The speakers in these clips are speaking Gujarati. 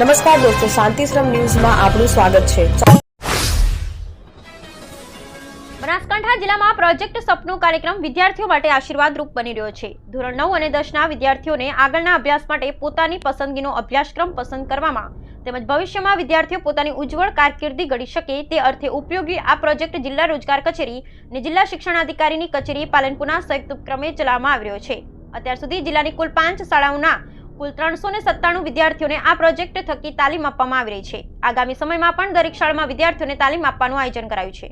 નમસ્કાર દોસ્તો, શાંતિશ્રમ ન્યૂઝમાં આપનું સ્વાગત છે. બનાસકાંઠા જિલ્લામાં પ્રોજેક્ટ સપનું કાર્યક્રમ વિદ્યાર્થીઓ માટે આશીર્વાદરૂપ બની રહ્યો છે. ધોરણ નવ અને દસના વિદ્યાર્થીઓને આગળના અભ્યાસ માટે પોતાની પસંદગીનો અભ્યાસક્રમ પસંદ કરવામાં તેમજ ભવિષ્યમાં વિદ્યાર્થીઓ પોતાની ઉજ્જવળ કારકિર્દી ઘડી શકે તે અર્થે ઉપયોગી આ પ્રોજેક્ટ જિલ્લા રોજગાર કચેરી અને જિલ્લા શિક્ષણાધિકારીની કચેરી પાલનપુરના સંયુક્ત ઉપક્રમે ચલાવવામાં આવી રહ્યો છે. અત્યાર સુધી જિલ્લાની કુલ પાંચ શાળાઓના કુલ ત્રણસો સત્તાણું વિદ્યાર્થીઓને આ પ્રોજેક્ટ થકી તાલીમ આપવામાં આવી રહી છે. આગામી સમયમાં પણ દરેક શાળામાં વિદ્યાર્થીઓને તાલીમ આપવાનું આયોજન કરાયું છે.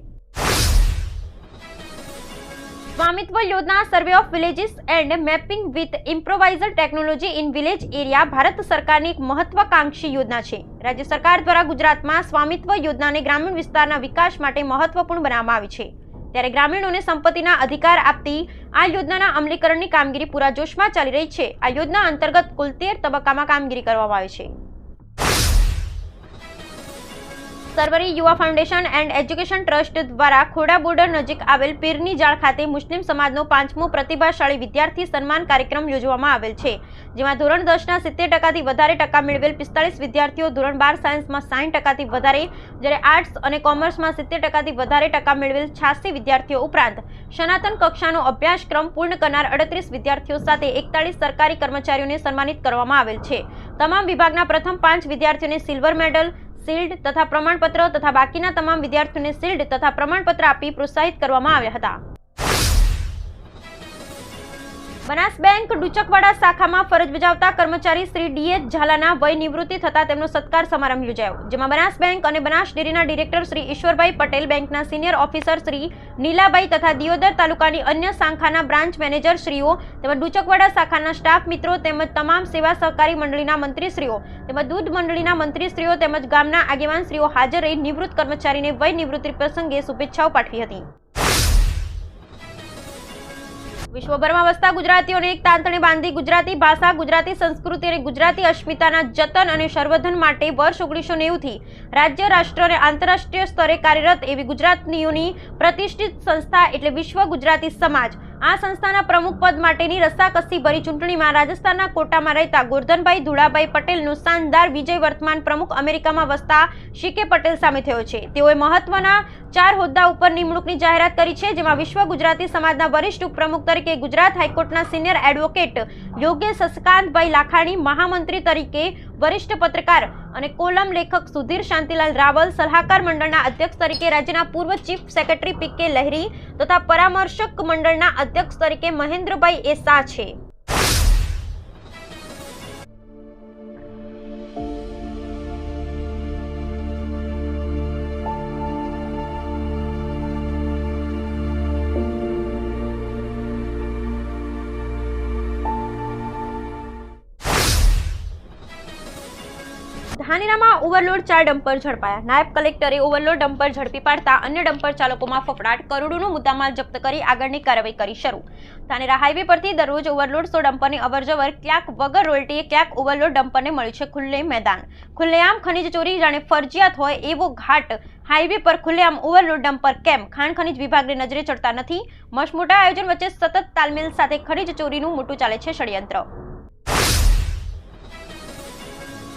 Svamitva Yojana survey of villages and mapping with improviser technology in village area Bharat સરકારની એક મહત્વાકાંક્ષી યોજના છે. રાજ્ય સરકાર દ્વારા ગુજરાતમાં સ્વામિત્વ યોજનાને ગ્રામીણ વિસ્તારના વિકાસ માટે મહત્વપૂર્ણ બનાવવામાં આવી છે. ત્યારે ગ્રામીણોને સંપત્તિના અધિકાર આપતી આ યોજનાના અમલીકરણની કામગીરી પૂરા જોશમાં ચાલી રહી છે. આ યોજના અંતર્ગત કુલ તેર તબક્કામાં કામગીરી કરવામાં આવી છે. સરવરી યુવા ફાઉન્ડેશન એન્ડ એજ્યુકેશન ટ્રસ્ટ દ્વારા ખોડા બોર્ડર નજીક આવેલ પીરની જાળ ખાતે મુસ્લિમ સમાજનો પાંચમો પ્રતિભાશાળી વિદ્યાર્થી સન્માન કાર્યક્રમ યોજવામાં આવેલ છે, જેમાં ધોરણ દસના સિત્તેર ટકાથી વધારે ટકા મેળવેલ પિસ્તાળીસ વિદ્યાર્થીઓ ધોરણ બાર સાયન્સમાં સાઠ ટકાથી વધારે, જ્યારે આર્ટ્સ અને કોમર્સમાં સિત્તેર ટકાથી વધારે ટકા મેળવેલ છ્યાસી વિદ્યાર્થીઓ ઉપરાંત સનાતન કક્ષાનો અભ્યાસક્રમ પૂર્ણ કરનાર અડત્રીસ વિદ્યાર્થીઓ સાથે એકતાળીસ સરકારી કર્મચારીઓને સન્માનિત કરવામાં આવેલ છે. તમામ વિભાગના પ્રથમ પાંચ વિદ્યાર્થીઓને સિલ્વર મેડલ શિલ્ડ તથા પ્રમાણપત્ર તથા બાકીના તમામ વિદ્યાર્થીઓને શિલ્ડ તથા પ્રમાણપત્ર આપી પ્રોત્સાહિત કરવામાં આવ્યા હતા. બનાસ બેંક ડુચકવાડા શાખામાં ફરજ બજાવતા કર્મચારી શ્રી ડીએચ ઝાલાના વય નિવૃત્તિ થતા તેમનો સત્કાર સમારંભ યોજાયો, જેમાં બનાસ બેંક અને બનાસ ડેરીના ડિરેક્ટર શ્રી ઈશ્વરભાઈ પટેલ બેંકના સિનિયર ઓફિસર શ્રી નીલાભાઈ તથા દિયોદર તાલુકાની અન્ય શાખાના બ્રાન્ચ મેનેજર શ્રીઓ તેમજ ડુચકવાડા શાખાના સ્ટાફ મિત્રો તેમજ તમામ સેવા સહકારી મંડળીના મંત્રીશ્રીઓ તેમજ દૂધ મંડળીના મંત્રીશ્રીઓ તેમજ ગામના આગેવાનશ્રીઓ હાજર રહી નિવૃત્ત કર્મચારીને વય નિવૃત્તિ પ્રસંગે શુભેચ્છાઓ પાઠવી હતી. વિશ્વભરમાં વસતા ગુજરાતીઓને એક તાંતણે બાંધી ગુજરાતી ભાષા, ગુજરાતી સંસ્કૃતિ અને ગુજરાતી અસ્મિતાના જતન અને સંવર્ધન માટે વર્ષ ઓગણીસો નેવુંથી રાજ્ય, રાષ્ટ્ર અને આંતરરાષ્ટ્રીય સ્તરે કાર્યરત એવી ગુજરાતીઓની પ્રતિષ્ઠિત સંસ્થા એટલે વિશ્વ ગુજરાતી સમાજ. આ સંસ્થાના પ્રમુખ પદ માટેની રસ્સાકસી ભરી ચૂંટણીમાં રાજસ્થાનના કોટામાં રહેતા ગોરધનભાઈ ધુળાભાઈ પટેલનું શાનદાર વિજય વર્તમાન પ્રમુખ અમેરિકામાં વસતા શીકે પટેલ સામે થયો છે. તેઓએ મહત્વના ચાર હોદ્દા ઉપર નિમણૂકની જાહેરાત કરી છે, જેમાં વિશ્વ ગુજરાતી સમાજના વરિષ્ઠ ઉપપ્રમુખ તરીકે ગુજરાત હાઈકોર્ટના સિનિયર એડવોકેટ યોગેશ સસકાંતભાઈ લાખાણી, મહામંત્રી તરીકે વરિષ્ઠ પત્રકાર અને કોલમ લેખક સુધીર શાંતિલાલ રાવલ સલાહકાર મંડળના અધ્યક્ષ તરીકે રાજ્યના પૂર્વ ચીફ સેક્રેટરી પી કે લહેરી તથા પરામર્શક મંડળના અધ્યક્ષ તરીકે મહેન્દ્રભાઈ એ શાહ છે. ધાનેરામાં ઓવરલોડ ચાર ડમ્પર ઝડપાયા. નાયબ કલેક્ટરે ઓવરલોડ ડમ્પર ઝડપી પાડતા અન્ય ડમ્પર ચાલકોમાં ફફડાટ કરોડોનો મુદ્દામાલ જપ્ત કરી આગળની કાર્યવાહી કરી શરૂ. ધાનેરા હાઈવે પરથી દરરોજ ઓવરલોડ સો ડમ્પરની અવરજવર, ક્યાંક વગર રોલટીએ ક્યાંક ઓવરલોડ ડમ્પરને મળ્યું છે ખુલ્લે મેદાન. ખુલ્લેઆમ ખનીજ ચોરી જાણે ફરજિયાત હોય એવો ઘાટ હાઈવે પર ખુલ્લેઆમ ઓવરલોડ ડમ્પર કેમ? ખાણ ખનીજ વિભાગને નજરે ચડતા નથી. મસમોટા આયોજન વચ્ચે સતત તાલમેલ સાથે ખનીજ ચોરીનું મોટું ચાલે છે ષડયંત્ર.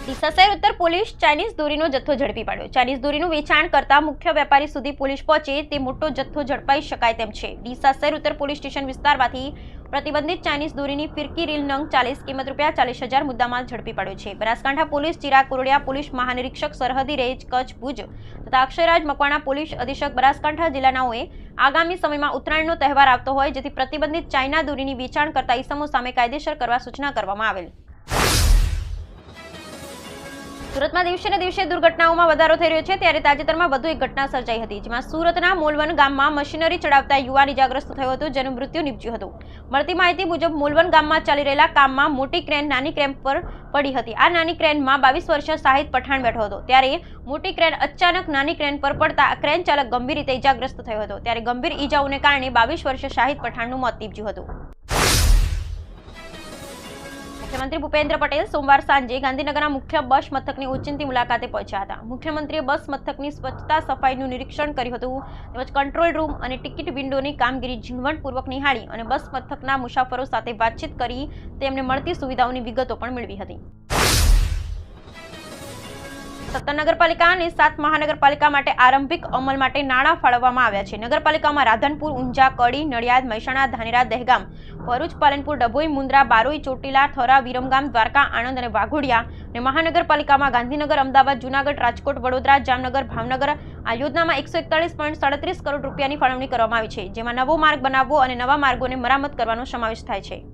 ડીસા શહેર ઉત્તર પોલીસ ચાઇનીઝ દોરીનો જથ્થો ઝડપી પાડ્યો. ચાઇનીઝ દોરીનું વેચાણ કરતા મુખ્ય વેપારી સુધી પોલીસ પહોંચે તે મોટો જથ્થો ઝડપાઈ શકાય તેમ છે. ડીસા શહેર ઉત્તર પોલીસ સ્ટેશન વિસ્તારમાંથી પ્રતિબંધિત ચાઇનીઝ દોરીની ફિરકી રીલ નંગ ચાલીસ કિંમત રૂપિયા ચાલીસ હજાર મુદ્દામાલ ઝડપી પાડ્યો છે. બનાસકાંઠા પોલીસ, ચિરાગ કોરડિયા પોલીસ મહાનિરીક્ષક સરહદી રેન્જ કચ્છ ભુજ તથા અક્ષયરાજ મકવાણા પોલીસ અધિક્ષક બનાસકાંઠા જિલ્લાનાઓએ આગામી સમયમાં ઉત્તરાયણનો તહેવાર આવતો હોય જેથી પ્રતિબંધિત ચાઇના દોરીની વેચાણ કરતા ઇસમો સામે કાયદેસર કરવા સૂચના કરવામાં આવેલ. સુરતમાં દિવસે ને દિવસે દુર્ઘટનાઓમાં વધારો થઈ રહ્યો છે. ત્યારે તાજેતરમાં વધુ એક ઘટના સર્જાઈ હતી, જેમાં સુરતના મોલવન ગામમાં મશીનરી ચડાવતા યુવાન ઇજાગ્રસ્ત થયો હતો, જેનું મૃત્યુ નીપજ્યું હતું. મળતી માહિતી મુજબ, મોલવન ગામમાં ચાલી રહેલા કામમાં મોટી ક્રેન નાની ક્રેન પર પડી હતી. આ નાની ક્રેનમાં બાવીસ વર્ષીય શાહિદ પઠાણ બેઠો હતો. ત્યારે મોટી ક્રેન અચાનક નાની ક્રેન પર પડતા ક્રેન ચાલક ગંભીર રીતે ઇજાગ્રસ્ત થયો હતો. ત્યારે ગંભીર ઇજાઓને કારણે બાવીસ વર્ષીય શાહિદ પઠાણનું મોત નીપજ્યું હતું. મુખ્યમંત્રી ભૂપેન્દ્ર પટેલ સોમવાર સાંજે ગાંધીનગરના મુખ્ય બસ મથકની ઓચિંતી મુલાકાતે પહોંચ્યા હતા. મુખ્યમંત્રીએ બસ મથકની સ્વચ્છતા સફાઈનું નિરીક્ષણ કર્યું હતું. તેમજ કંટ્રોલ રૂમ અને ટિકિટ વિન્ડોની કામગીરી ઝીણવટપૂર્વક નિહાળી અને બસ મથકના મુસાફરો સાથે વાતચીત કરી તેમને મળતી સુવિધાઓની વિગતો પણ મેળવી હતી. સત્તર નગરપાલિકા અને સાત મહાનગરપાલિકા માટે આરંભિક અમલ માટે નાણાં ફાળવવામાં આવ્યા છે. નગરપાલિકામાં રાધનપુર, ઊંઝા, કડી, નડિયાદ, મહેસાણા, ધાનેરા, દહેગામ, ભરૂચ, પાલનપુર, ડભોઈ, મુન્દ્રા, બારોઈ, ચોટીલા, થરા, વિરમગામ, દ્વારકા, આણંદ અને વાઘોડિયા અને મહાનગરપાલિકામાં ગાંધીનગર, અમદાવાદ, જૂનાગઢ, રાજકોટ, વડોદરા, જામનગર, ભાવનગર આ યોજનામાં એકસો એકતાલીસ પોઈન્ટ સાડત્રીસ કરોડ રૂપિયાની ફાળવણી કરવામાં આવી છે, જેમાં નવો માર્ગ બનાવવો અને નવા માર્ગોને મરામત કરવાનો સમાવેશ થાય છે.